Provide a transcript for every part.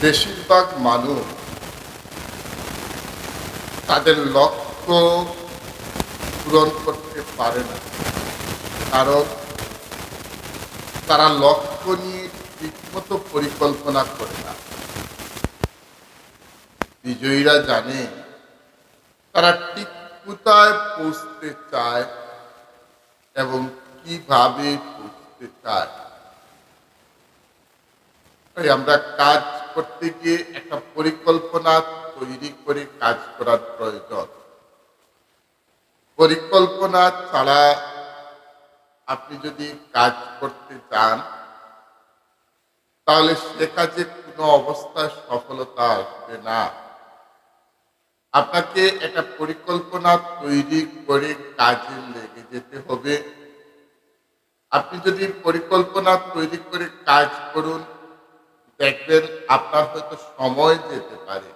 বেশিরভাগ মানুষ তাদের লক্ষ্য পূরণ করতে পারে না। কারণ তারা লক্ষ্য নিয়ে ঠিকমতো পরিকল্পনা করে না। বিজয়ীরা জানে, তারা ঠিক কোথায় পৌঁছতে চায় এবং কীভাবে পৌঁছতে চায়। আমরা কাজ করতে গিয়ে একটা পরিকল্পনা তৈরি করে কাজ করার প্রয়োজন। পরিকল্পনা ছাড়া আপনি যদি কাজ করতে চান, তাহলে সে কাজে কোনো অবস্থায় সফলতা আসবে না। আপনাকে একটা পরিকল্পনা তৈরি করে কাজে লেগে যেতে হবে। আপনি যদি পরিকল্পনা তৈরি করে কাজ করুন দেখবেন আপনার হয়তো সময় যেতে পারে।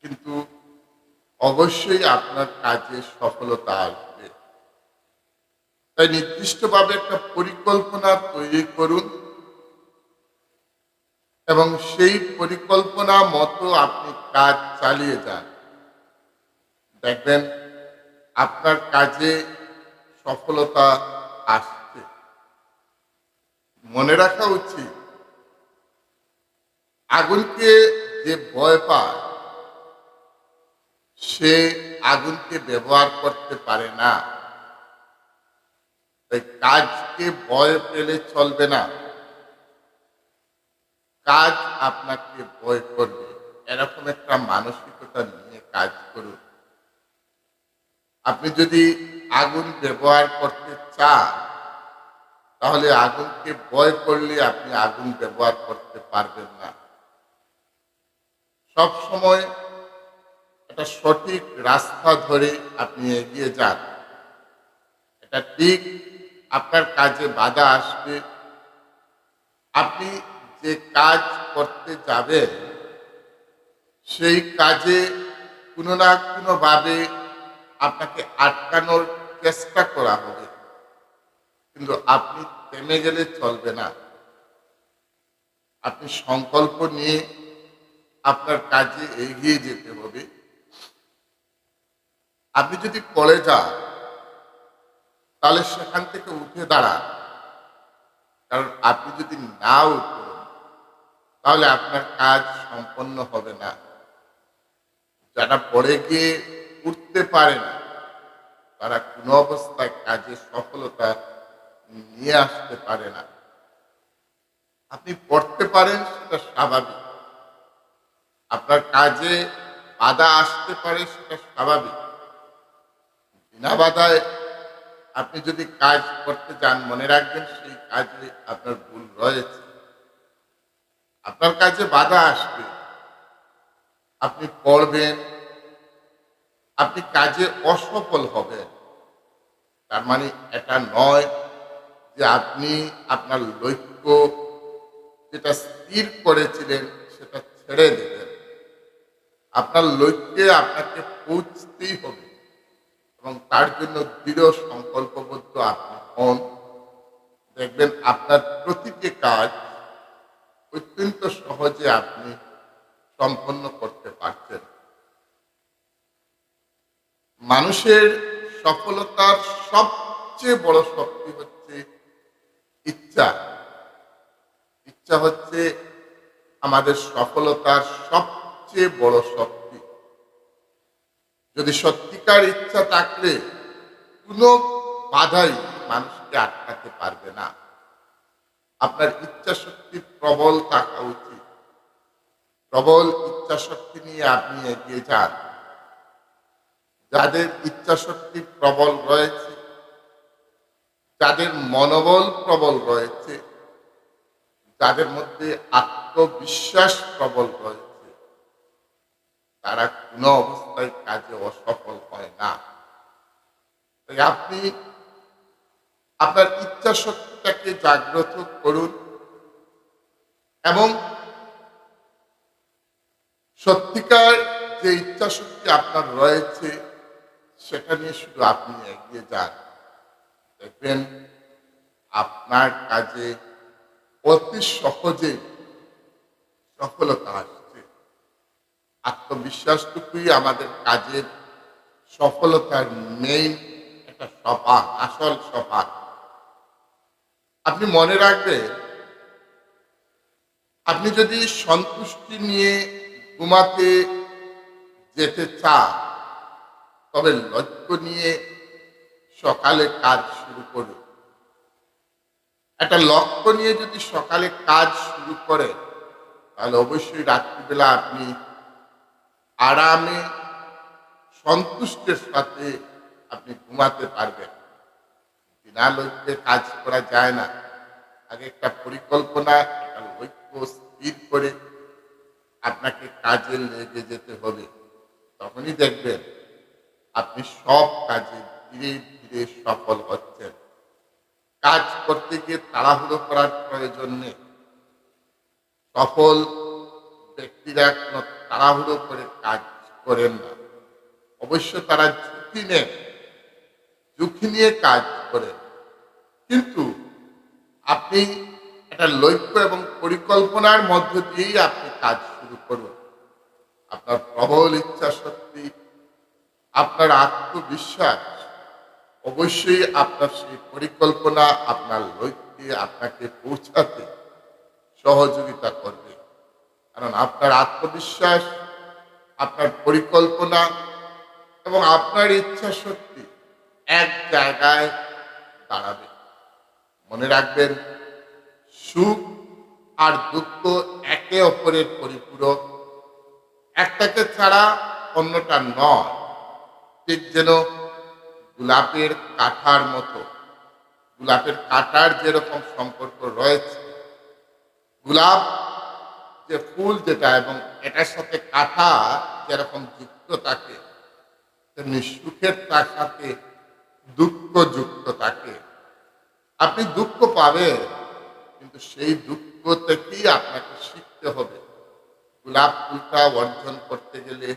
কিন্তু অবশ্যই আপনার কাজে সফলতা আসবে। তাই নির্দিষ্টভাবে একটা পরিকল্পনা তৈরি করুন। এবং সেই পরিকল্পনা মতো আপনি কাজ চালিয়ে যান। দেখবেন আপনার কাজে সফলতা আসছে। মনে রাখা উচিত আগুনকে যে ভয় পায়, সে আগুনকে ব্যবহার করতে পারে না। তাই কাজকে ভয় পেলে চলবে না। কাজ আপনাকে ভয় করবে। এরকম একটা মানসিকতা নিয়ে কাজ করুন। আপনি যদি আগুন ব্যবহার করতে চান, তাহলে আগুনকে ভয় করলে আপনি আগুন ব্যবহার করতে পারবেন না। সব সময় একটা সঠিক রাস্তা ধরে আপনি এগিয়ে যান। এটা ঠিক আপনার কাজে বাধা আসবে। আপনি যে কাজ করতে যাবেন, সেই কাজে কোনো না কোনোভাবে আপনাকে আটকানোর চেষ্টা করা হবে। কিন্তু আপনি থেমে গেলে চলবে না। আপনি সংকল্প নিয়ে আপনার কাজে এগিয়ে যেতে হবে। আপনি যদি পড়ে যান, তাহলে সেখান থেকে উঠে দাঁড়ান। কারণ আপনি যদি না উঠেন, তাহলে আপনার কাজ সম্পন্ন হবে না। যারা পড়ে গিয়ে উঠতে পারে না, তারা কোনো অবস্থায় কাজে সফলতা নিয়ে আসতে পারে না। আপনি পড়তে পারেন, সেটা স্বাভাবিক। আপনার কাজে বাধা আসতে পারে সেটা স্বাভাবিক। বিনা বাধায় আপনি যদি কাজ করতে চান মনে রাখবেন সেই কাজে আপনার ভুল রয়েছে। আপনার কাজে বাধা আসবে। আপনি পড়বেন, আপনি কাজে অসফল হবেন। তার মানে এটা নয় যে আপনি আপনার লক্ষ্য যেটা স্থির করেছিলেন সেটা ছেড়ে দেবেন আপনার লক্ষ্যে আপনাকে পৌঁছতেই হবে এবং তার জন্য দৃঢ় সংকল্পবদ্ধ আপনি হন। দেখবেন আপনার প্রতিটি কাজ অত্যন্ত সহজে আপনি সম্পন্ন করতে পারছেন। মানুষের সফলতার সবচেয়ে বড় শক্তি হচ্ছে ইচ্ছা। ইচ্ছা হচ্ছে আমাদের সফলতার সবচেয়ে বড় শক্তি। যদি সত্যিকার ইচ্ছা থাকলে কোনো বাধাই মানুষকে আটকাতে পারবে না। আপনার ইচ্ছা শক্তি প্রবল থাকা উচিত। প্রবল ইচ্ছা শক্তি নিয়ে আপনি এগিয়ে যান। যাদের ইচ্ছা শক্তি প্রবল রয়েছে, যাদের মনোবল প্রবল রয়েছে, যাদের মধ্যে আত্মবিশ্বাস প্রবল রয়েছে তারা কোনো অবস্থায় কাজে অসফল হয় না। আপনি আপনার ইচ্ছা শক্তিটাকে জাগ্রত করুন এবং সত্যিকার যে ইচ্ছা শক্তি আপনার রয়েছে, সেটা নিয়ে শুধু আপনি এগিয়ে যান। দেখবেন আপনার কাজে অতি সহজে সফলতা আসছে আত্মবিশ্বাসটুকুই আমাদের কাজের সফলতার মেইন একটা সপান আসল সপান আপনি মনে রাখবেন, আপনি যদি সন্তুষ্টি নিয়ে ঘুমাতে যেতে চান, তবে লক্ষ্য নিয়ে সকালে কাজ শুরু করুন। একটা লক্ষ্য নিয়ে যদি সকালে কাজ শুরু করেন, তাহলে অবশ্যই রাত্রিবেলা আপনি আরামে সন্তুষ্টের সাথে আপনি ঘুমাতে পারবেন। বিনা লক্ষ্যে কাজ করা যায় না। আগে একটা পরিকল্পনা, একটা লক্ষ্য স্থির করে আপনাকে কাজে লেগে যেতে হবে। তখনই দেখবেন আপনি সব কাজে ধীরে ধীরে সফল হচ্ছেন। কাজ করতে গিয়ে তাড়াহুড়ো করার প্রয়োজন নেই। সফল ব্যক্তিরা কোনো তাড়াহুড়ো করে কাজ করেন না। অবশ্য তারা ঝুঁকি নেন ঝুঁকি নিয়ে কাজ করেন। কিন্তু আপনি একটা লক্ষ্য এবং পরিকল্পনার মধ্য দিয়েই আপনি কাজ শুরু করুন। আপনার প্রবল ইচ্ছা শক্তি আপনার আত্মবিশ্বাস, অবশ্যই আপনার সেই পরিকল্পনা, আপনার লক্ষ্যে আপনাকে পৌঁছাতে সহযোগিতা করবে। কারণ আপনার আত্মবিশ্বাস, আপনার পরিকল্পনা এবং আপনার ইচ্ছা শক্তি এক জায়গায় দাঁড়াবে। মনে রাখবেন, সুখ আর দুঃখ একে অপরের পরিপূরক। একটাকে ছাড়া অন্যটা নয়। ঠিক যেন গোলাপের কাঠার মতো, গোলাপের কাটার যেরকম সম্পর্ক রয়েছে, গোলাপ যে ফুল যেটা এবং এটার সাথে কাঁথা যেরকম যুক্ত থাকে, তেমনি সুখের তার সাথে দুঃখ যুক্ত থাকে। আপনি দুঃখ পাবেন, কিন্তু সেই দুঃখ থেকেই আপনাকে শিখতে হবে। গোলাপ ফুলটা অর্জন করতে গেলে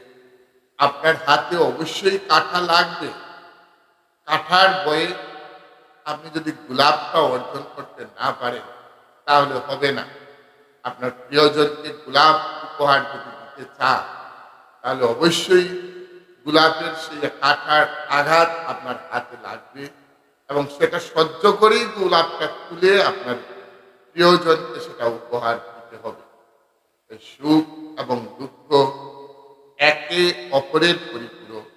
আপনার হাতে অবশ্যই কাঁঠা লাগবে। কাঁঠার বয়ে আপনি যদি গোলাপটা অর্জন করতে না পারেন, তাহলে হবে না। আপনার প্রিয়জনকে গোলাপ উপহার যদি দিতে চান, তাহলে অবশ্যই গোলাপের সেই কাঁঠার আঘাত আপনার হাতে লাগবে এবং সেটা সহ্য করেই গোলাপটা তুলে আপনার প্রিয়জনকে সেটা উপহার দিতে হবে। সুখ এবং দুঃখ একে অপরের পরিপূরক,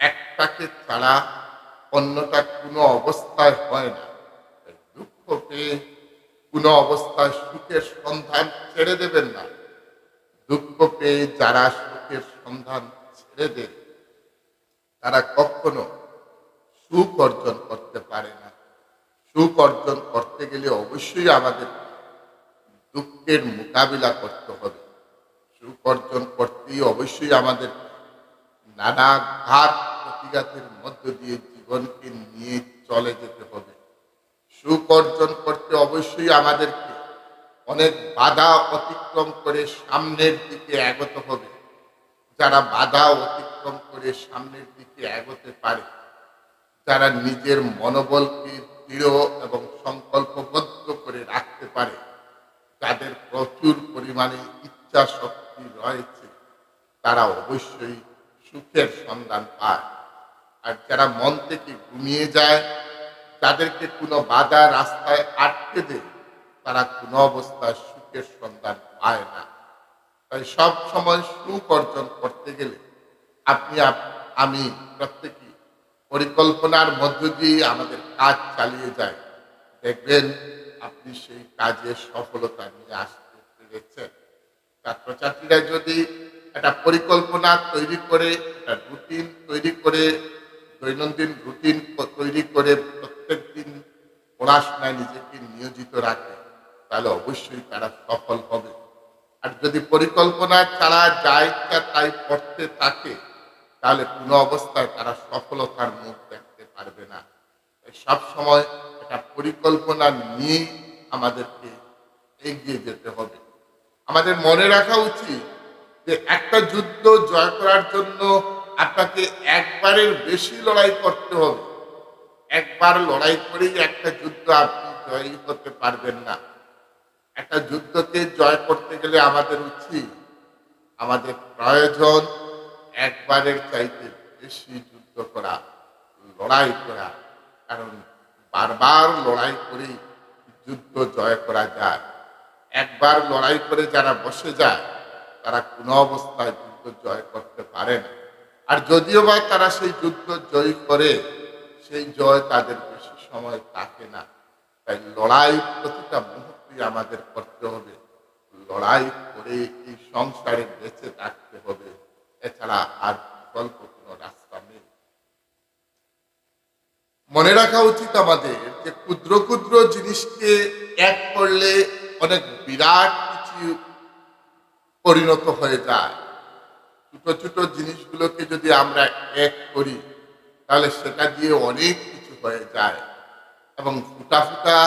একটাকে ছাড়া অন্যটা কোনো অবস্থায় হয় না। দুঃখ পেয়ে কোনো অবস্থায় সুখের সন্ধান ছেড়ে দেবেন না। দুঃখ পেয়ে যারা সুখের সন্ধান ছেড়ে দেয় তারা কখনো সুখ অর্জন করতে পারে না। সুখ অর্জন করতে গেলে অবশ্যই আমাদের দুঃখের মোকাবিলা করতে হবে। সুখ অর্জন করতেই অবশ্যই আমাদের নানা ঘাত প্রতিঘাতের মধ্য দিয়ে জীবনকে নিয়ে চলে যেতে হবে। সুখ অর্জন করতে অবশ্যই আমাদেরকে অনেক বাধা অতিক্রম করে সামনের দিকে এগোতে হবে। যারা বাধা অতিক্রম করে সামনের দিকে এগোতে পারে, যারা নিজের মনোবলকে দৃঢ় এবং সংকল্পবদ্ধ করে রাখতে পারে, যাদের প্রচুর পরিমাণে ইচ্ছা শক্তি রয়েছে, তারা অবশ্যই সুখের সন্ধান পায়। আর যারা মন থেকে ঘুমিয়ে যায় তাদেরকে কোনো বাধা রাস্তায় আটকে দেয় তারা কোনো অবস্থায় সুখের সন্ধান পায় না। তাই সব সময় সুখ অর্জন করতে গেলে আপনি আমি প্রত্যেকই পরিকল্পনার মধ্য দিয়ে আমাদের কাজ চালিয়ে যায় দেখবেন আপনি সেই কাজে সফলতা নিয়ে আসতে পেরেছেন। ছাত্রছাত্রীরা যদি একটা পরিকল্পনা তৈরি করে, একটা রুটিন তৈরি করে দৈনন্দিন রুটিন তৈরি করে প্রত্যেক দিন পড়াশোনায় নিজেকে নিয়োজিত রাখে, তাহলে অবশ্যই তারা সফল হবে। আর যদি পরিকল্পনা ছাড়া যা ইচ্ছা তাই পড়তে থাকে, তাহলে কোনো অবস্থায় তারা সফলতার মুখ দেখতে পারবে না। সব সময় একটা পরিকল্পনা নিয়ে আমাদেরকে এগিয়ে যেতে হবে। আমাদের মনে রাখা উচিত যে একটা যুদ্ধ জয় করার জন্য আপনাকে একবারের বেশি লড়াই করতে হবে। একবার লড়াই করেই একটা যুদ্ধ আপনি জয়ী করতে পারবেন না। একটা যুদ্ধকে জয় করতে গেলে আমাদের উচিত, আমাদের প্রয়োজন একবারের চাইতে বেশি যুদ্ধ করা, লড়াই করা। কারণ বারবার লড়াই করেই যুদ্ধ জয় করা যায়। একবার লড়াই করে যারা বসে যায়, তারা কোনো অবস্থায় যুদ্ধ জয় করতে পারে না। আর যদিও বা তারা সেই যুদ্ধ জয় করে, সেই জয় তাদের বেশি সময় থাকে না। তাই লড়াই প্রতিটা মুহূর্তে আমাদের করতে হবে। লড়াই করে এই সংসারে বেঁচে থাকতে হবে। এছাড়া আর বিকল্প কোনো রাস্তা নেই। মনে রাখা উচিত আমাদের যে ক্ষুদ্র ক্ষুদ্র জিনিসকে এক করলে অনেক বিরাট কিছু পরিণত হয়ে যায়। ছোট ছোট জিনিসগুলোকে যদি আমরা এক করি, তাহলে সেটা দিয়ে অনেক কিছু হয়ে যায়। এবং ফুটা ফুটা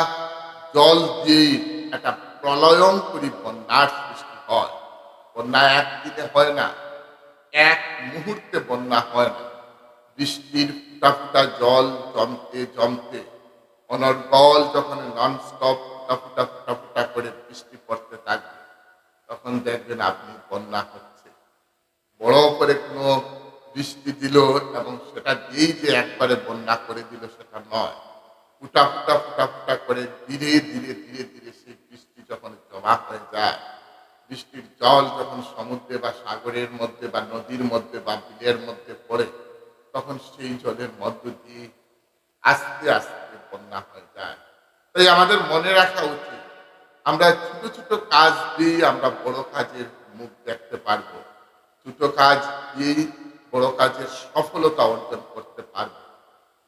জল দিয়েই একটা প্রলয়ন প্রলয়ঙ্করী বন্যার সৃষ্টি হয়। বন্যা একদিনে হয় না, এক মুহূর্তে বন্যা হয় না। বৃষ্টির ফুটা ফুটা জল জমতে জমতে, অনর্গল যখন নন স্টপ ফুটা ফুটা ফুটা ফুটা করে বৃষ্টি পড়তে থাকবে, তখন দেখবেন আপনি বন্যা হচ্ছে বড় করে কোনো বৃষ্টি দিল এবং সেটা দিয়েই যে একবারে বন্যা করে দিল সেটা নয়। ফুটা ফুটা ফুটা ফুটা করে ধীরে ধীরে ধীরে ধীরে সেই বৃষ্টি যখন জমা হয়ে যায়, বৃষ্টির জল যখন সমুদ্রে বা সাগরের মধ্যে বা নদীর মধ্যে বা বিলের মধ্যে পড়ে, তখন সেই জলের মধ্য দিয়ে আস্তে আস্তে বন্যা হয়ে যায়। তাই আমাদের মনে রাখা উচিত, আমরা ছোট ছোট কাজ দিয়ে আমরা বড় কাজের মুখ দেখতে পারব। ছোট কাজ দিয়েই বড় কাজের সফলতা অর্জন করতে পারবে।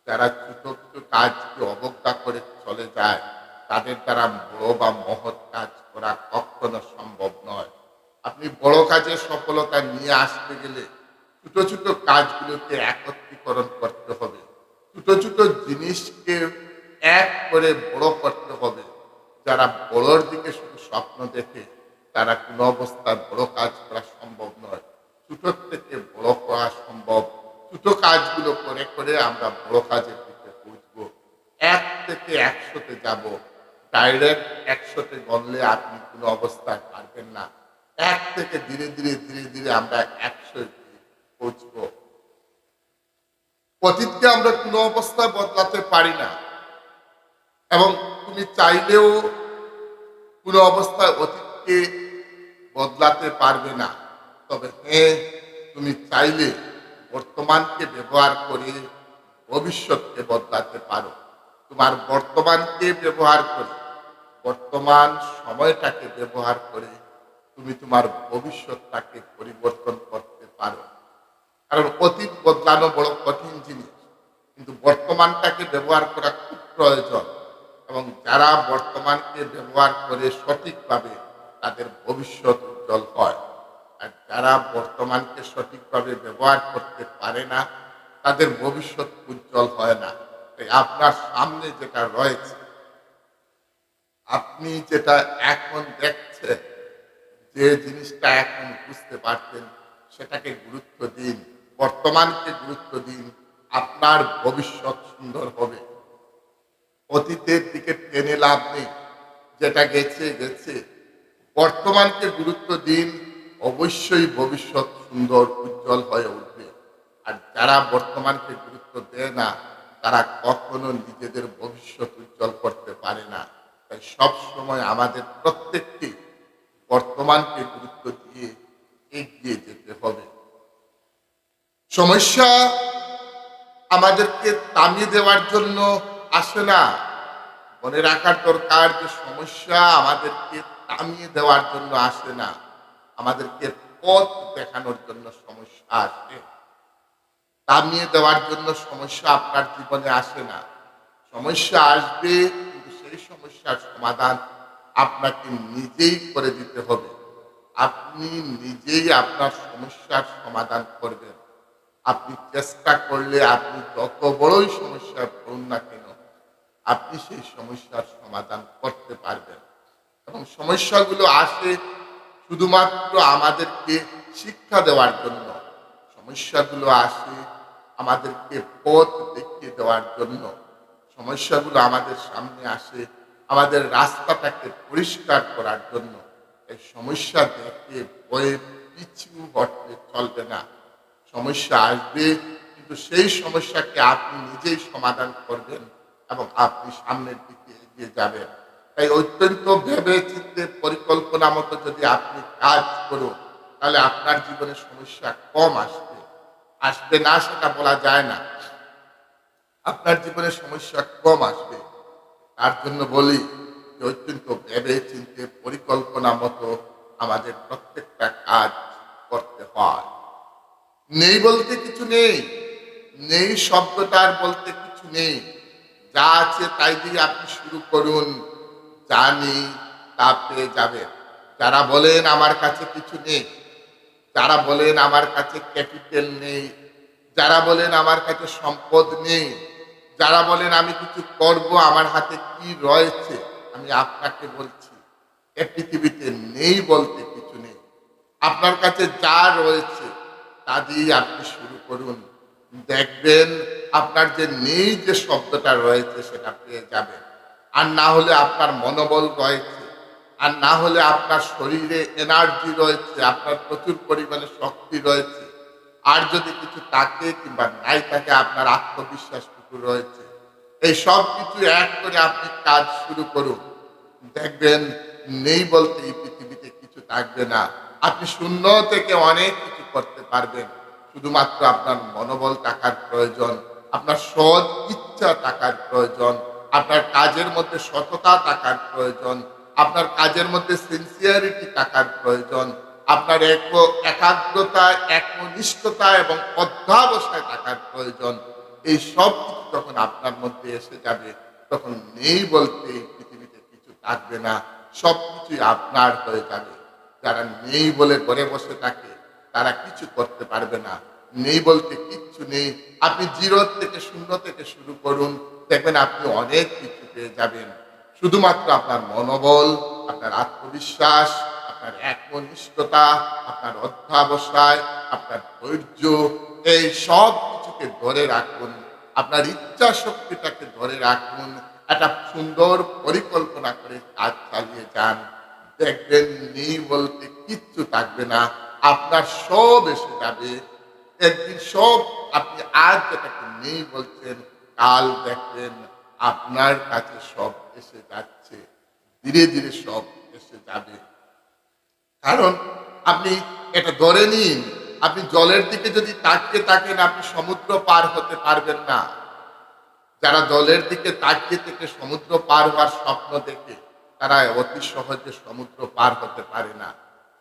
যারা ছোট ছোট কাজকে অবজ্ঞা করে চলে যায়, তাদের দ্বারা বড় বা মহৎ কাজ করা কখনো সম্ভব নয়। আপনি বড় কাজের সফলতা নিয়ে আসতে গেলে ছোট ছোট কাজগুলোকে একত্রীকরণ করতে হবে। ছোট ছোট জিনিসকে এক করে বড় করতে হবে। যারা বড়র দিকে শুধু স্বপ্ন দেখে, তারা কোনো অবস্থায় বড় কাজ করা সম্ভব নয়। ছোট থেকে বড় করা সম্ভব। ছোট কাজগুলো করে করে আমরা বড় কাজের দিকে পৌঁছবো। এক থেকে একশোতে যাব। ডাইরেক্ট একশোতে গণলে আপনি কোনো অবস্থায় পারবেন না। এক থেকে ধীরে ধীরে ধীরে ধীরে আমরা একশো পৌঁছবো। অতীতকে আমরা কোনো অবস্থায় বদলাতে পারি না। এবং তুমি চাইলেও কোনো অবস্থায় অতীতকে বদলাতে পারবে না। তবে হ্যাঁ তুমি চাইলে বর্তমানকে ব্যবহার করে ভবিষ্যৎকে বদলাতে পারো। তোমার বর্তমানকে ব্যবহার করে, বর্তমান সময়টাকে ব্যবহার করে তুমি তোমার ভবিষ্যৎটাকে পরিবর্তন করতে পারো। কারণ অতীত বদলানো বড় কঠিন জিনিস, কিন্তু বর্তমানটাকে ব্যবহার করা খুব প্রয়োজন এবং যারা বর্তমানকে ব্যবহার করে সঠিকভাবে তাদের ভবিষ্যৎ উজ্জ্বল হয়। আর যারা বর্তমানকে সঠিকভাবে ব্যবহার করতে পারে না, তাদের ভবিষ্যৎ উজ্জ্বল হয় না। তাই আপনার সামনে যেটা রয়েছে, আপনি যেটা এখন দেখছেন, যে জিনিসটা এখন বুঝতে পারছেন, সেটাকে গুরুত্ব দিন, বর্তমানকে গুরুত্ব দিন, আপনার ভবিষ্যৎ সুন্দর হবে। অতীতের দিকে টেনে লাভ নেই, যেটা গেছে গেছে। বর্তমানকে গুরুত্ব দিন অবশ্যই ভবিষ্যৎ সুন্দর, উজ্জ্বল হয়ে উঠবে। আর যারা বর্তমানকে গুরুত্ব দেয় না, তারা কখনো নিজেদের ভবিষ্যৎ উজ্জ্বল করতে পারে না। তাই সব সময় আমাদের প্রত্যেককে বর্তমানকে গুরুত্ব দিয়ে এগিয়ে যেতে হবে। সমস্যা আমাদেরকে তামিয়ে দেওয়ার জন্য আসে না। মনে রাখার দরকার যে সমস্যা আমাদেরকে থামিয়ে দেওয়ার জন্য আসে না। আমাদেরকে পথ দেখানোর জন্য সমস্যা আসে থামিয়ে দেওয়ার জন্য সমস্যা আপনার জীবনে আসে না। সমস্যা আসবে, কিন্তু সেই সমস্যার সমাধান আপনাকে নিজেই করে দিতে হবে। আপনি নিজেই আপনার সমস্যার সমাধান করবেন। আপনি চেষ্টা করলে আপনি যত বড়ই সমস্যার পড়ুন না কেন, আপনি সেই সমস্যার সমাধান করতে পারবেন। এবং সমস্যাগুলো আসে শুধুমাত্র আমাদেরকে শিক্ষা দেওয়ার জন্য। সমস্যাগুলো আসে আমাদেরকে পথ দেখিয়ে দেওয়ার জন্য। সমস্যাগুলো আমাদের সামনে আসে আমাদের রাস্তাটাকে পরিষ্কার করার জন্য। এই সমস্যা দেখে বয়ে পিছু হটলে চলবে না। সমস্যা আসবে, কিন্তু সেই সমস্যাকে আপনি নিজেই সমাধান করবেন এবং আপনি সামনের দিকে এগিয়ে যাবেন। তাই অত্যন্ত ভেবে চিন্তে পরিকল্পনা মতো যদি আপনি কাজ করুন, তাহলে আপনার জীবনে সমস্যা কম আসবে। আসবে না সেটা বলা যায় না। আপনার জীবনে সমস্যা কম আসবে। তার জন্য বলি যে অত্যন্ত ভেবে চিন্তে পরিকল্পনা মতো আমাদের প্রত্যেকটা কাজ করতে হয়। নেই বলতে কিছু নেই। নেই শব্দটার বলতে কিছু নেই। যা আছে তাই দিয়ে আপনি শুরু করুন। যা নেই, তা পেয়ে যাবেন যারা বলেন আমার কাছে কিছু নেই, যারা বলেন আমার কাছে ক্যাপিটাল নেই, যারা বলেন আমার কাছে সম্পদ নেই, যারা বলেন আমি কিছু করব, আমার হাতে কি রয়েছে, আমি আপনাকে বলছি, এ পৃথিবীতে নেই বলতে কিছু নেই। আপনার কাছে যা রয়েছে, তা দিয়ে আপনি শুরু করুন। দেখবেন আপনার যে নেই যে শব্দটা রয়েছে, সেটা পেয়ে যাবেন। আর না হলে আপনার মনোবল রয়েছে। আর না হলে আপনার শরীরে এনার্জি রয়েছে, আপনার প্রচুর পরিমাণে শক্তি রয়েছে। আর যদি কিছু থাকে কিংবা নাই থাকে, আপনার আত্মবিশ্বাসটুকু রয়েছে। এই সব কিছু এক করে আপনি কাজ শুরু করুন। দেখবেন নেই বলতে এই পৃথিবীতে কিছু থাকবে না। আপনি শূন্য থেকে অনেক কিছু করতে পারবেন। শুধুমাত্র আপনার মনোবল টাকার প্রয়োজন, আপনার সৎ ইচ্ছা টাকার প্রয়োজন আপনার কাজের মধ্যে সততা থাকার প্রয়োজন, আপনার কাজের মধ্যে সিনসিয়ারিটি থাকার প্রয়োজন, আপনার এক, একাগ্রতা, একনিষ্ঠতা এবং অধ্যাবসায় থাকার প্রয়োজন। এই সব কিছু যখন আপনার মধ্যে এসে যাবে, তখন নেই বলতে পৃথিবীতে কিছু থাকবে না, সব কিছুই আপনার হয়ে যাবে। যারা নেই বলে ঘরে বসে থাকে, তারা কিছু করতে পারবে না। নেই বলতে কিচ্ছু নেই। আপনি জিরো থেকে শূন্য থেকে শুরু করুন দেখবেন আপনি অনেক কিছু পেয়ে যাবেন। শুধুমাত্র আপনার মনোবল, আপনার আত্মবিশ্বাস, আপনার একনিষ্ঠতা, আপনার অধ্যাবসায়, আপনার ধৈর্য, এই সব কিছুকে ধরে রাখুন। আপনার ইচ্ছা শক্তিটাকে ধরে রাখুন। একটা সুন্দর পরিকল্পনা করে কাজ চালিয়ে যান। দেখবেন নেই বলতে কিচ্ছু থাকবে না। আপনার সব এসে যাবে। একদিন সব আপনি আজ যেটাকে নেই বলছেন কাল দেখবেন আপনার কাছে সব এসে যাচ্ছে, ধীরে ধীরে সব এসে যাবে। কারণ আপনি এটা ধরে নিন, আপনি জলের দিকে যদি তাকিয়ে থাকেন, আপনি সমুদ্র পার হতে পারবেন না। যারা জলের দিকে তাকিয়ে থেকে সমুদ্র পার হওয়ার স্বপ্ন দেখে, তারা অতি সহজে সমুদ্র পার হতে পারে না।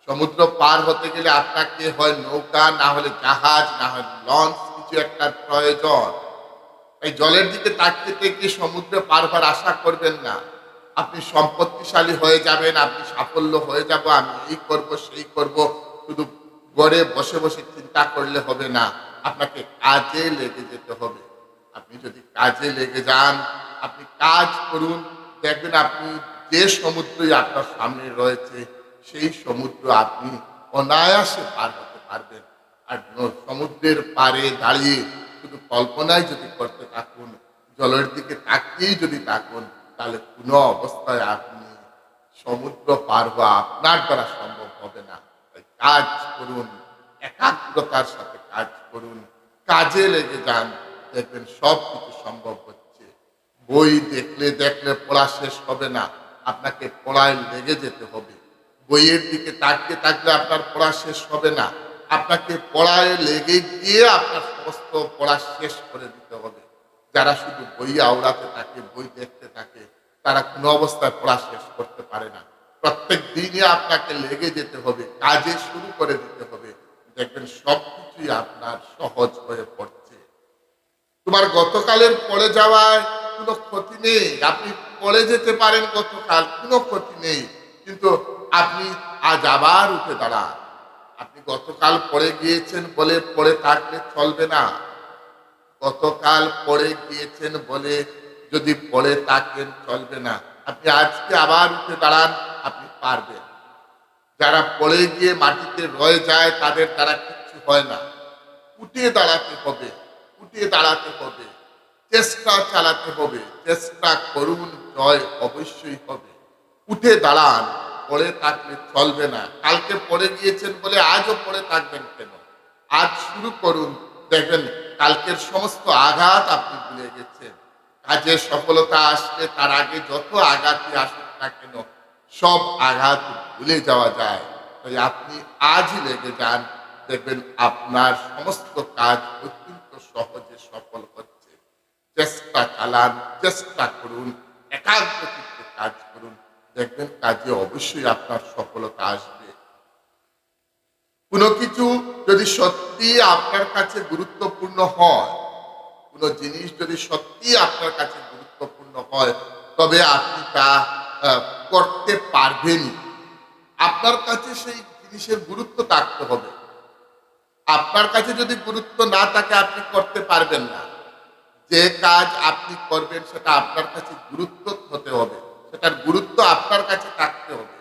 সমুদ্র পার হতে গেলে আপনাকে হয় নৌকা, না হলে জাহাজ, না হয় লঞ্চ, কিছু একটা প্রয়োজন। এই জলের দিকে তাকিয়ে থেকে সমুদ্রে পার হওয়ার আশা করবেন না? আপনি সম্পত্তিশালী হয়ে যাবেন, আপনি সাফল্য হয়ে যাব, আমি এই করব, সেই করব, শুধু গড়ে বসে বসে চিন্তা করলে হবে না, আপনাকে কাজে লেগে যেতে হবে। আপনি যদি কাজে লেগে যান, আপনি কাজ করুন, দেখবেন আপনি যে সমুদ্রই আপনার সামনে রয়েছে, সেই সমুদ্র আপনি অনায়াসে পার হতে পারবেন। আর সমুদ্রের পাড়ে দাঁড়িয়ে কল্পনায় যদি করতে থাকুন, জলের দিকে তাকিয়েই যদি থাকুন, তাহলে কোনো অবস্থায় আপনি সমুদ্র পার হওয়া আপনার দ্বারা সম্ভব হবে না। কাজ করুন, একাগ্রতার সাথে কাজ করুন, কাজে লেগে যান, দেখবেন সব কিছু সম্ভব হচ্ছে। বই দেখলে দেখলে পড়া শেষ হবে না, আপনাকে পড়ায় লেগে যেতে হবে। বইয়ের দিকে তাকিয়ে থাকলে আপনার পড়া শেষ হবে না। আপনাকে পড়ায় লেগে গিয়ে আপনার সমস্ত পড়া শেষ করে দিতে হবে। যারা শুধু বই আওড়াতে থাকে, বই দেখতে থাকে, তারা কোনো অবস্থায় পড়া শেষ করতে পারে না। প্রত্যেক দিনে আপনাকে লেগে যেতে হবে, কাজে শুরু করে দিতে হবে। দেখবেন সবকিছুই আপনার সহজ হয়ে পড়ছে। তোমার গতকালের পড়ে যাওয়ায় কোনো ক্ষতি নেই। আপনি পড়ে যেতে পারেন গতকাল, কোনো ক্ষতি নেই। কিন্তু আপনি আজ আবার উঠে দাঁড়ান। আপনি গতকাল পড়ে গিয়েছেন বলে পড়ে থাকলে চলবে না। গতকাল পড়ে গিয়েছেন বলে যদি পড়ে থাকেন, চলবে না। আপনি আজকে আবার উঠে দাঁড়ান, আপনি পারবেন। যারা পড়ে গিয়ে মাটিতে রয়ে যায়, তাদের দ্বারা কিচ্ছু হয় না। উঠে দাঁড়াতে হবে, উঠে দাঁড়াতে হবে। চেষ্টা চালাতে হবে, চেষ্টা করুন, জয় অবশ্যই হবে। উঠে দাঁড়ান পড়ে থাকলে চলবে না। কালকে পড়ে গিয়েছেন বলে আজও পড়ে থাকবেন কেন? আজ শুরু করুন। দেখবেন কালকের সমস্ত আঘাত আপনি ভুলে গেছেন। কাজে সফলতা আসলে তার আগে যত আঘাতই আসুক না কেন, সব আঘাত ভুলে যাওয়া যায়। তাই আপনি আজই লেগে যান। দেখবেন আপনার সমস্ত কাজ অত্যন্ত সহজে সফল হচ্ছে। চেষ্টা চালান, চেষ্টা করুন। একাগ্রচিত্র কাজ দেখবেন কাজে অবশ্যই আপনার সফলতা আসবে। কোনো কিছু যদি সত্যি আপনার কাছে গুরুত্বপূর্ণ হয়, কোনো জিনিস যদি সত্যি আপনার কাছে গুরুত্বপূর্ণ হয়, তবে আপনি তা করতে পারবেনই। আপনার কাছে সেই জিনিসের গুরুত্ব থাকতে হবে। আপনার কাছে যদি গুরুত্ব না থাকে, আপনি করতে পারবেন না। যে কাজ আপনি করবেন, সেটা আপনার কাছে গুরুত্ব হতে হবে। সেটার গুরুত্ব আপনার কাছে থাকতে হবে।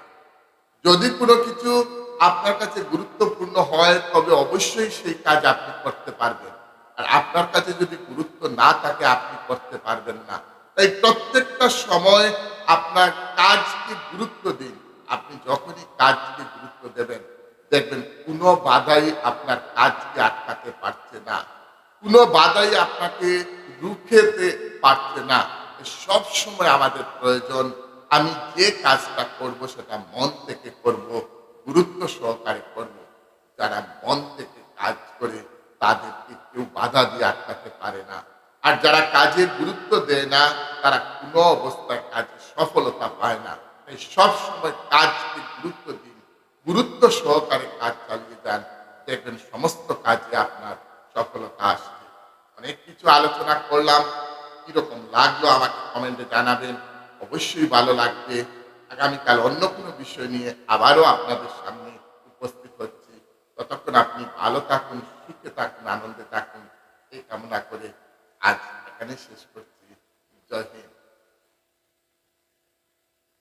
যদি কোনো কিছু আপনার কাছে গুরুত্বপূর্ণ হয়, তবে অবশ্যই সেই কাজ আপনি করতে পারবেন। আর আপনার কাছে যদি গুরুত্ব না থাকে, আপনি করতে পারবেন না। তাই প্রত্যেকটা সময় আপনার কাজকে গুরুত্ব দিন। আপনি যখনই কাজকে গুরুত্ব দেবেন, দেখবেন কোনো বাধাই আপনার কাজকে আটকাতে পারছে না। কোনো বাধাই আপনাকে রুখেতে পারছে না। সব সময় আমাদের প্রয়োজন, আমি যে কাজটা করব সেটা মন থেকে করব, গুরুত্ব সহকারে করব। যারা মন থেকে কাজ করে, তাদেরকে কেউ বাধা দিয়ে আটকাতে পারে না। আর যারা কাজে গুরুত্ব দেয় না, তারা কোনো অবস্থায় কাজে সফলতা পায় না। তাই সব সময় কাজকে গুরুত্ব দিন, গুরুত্ব সহকারে কাজ চালিয়ে যান। দেখবেন সমস্ত কাজে আপনার সফলতা আসবে অনেক কিছু আলোচনা করলাম লাগল আমাকে কমেন্টে জানাবেন। অবশ্যই ভালো লাগবে। আগামীকাল অন্য কোনো বিষয় নিয়ে আবারও আপনাদের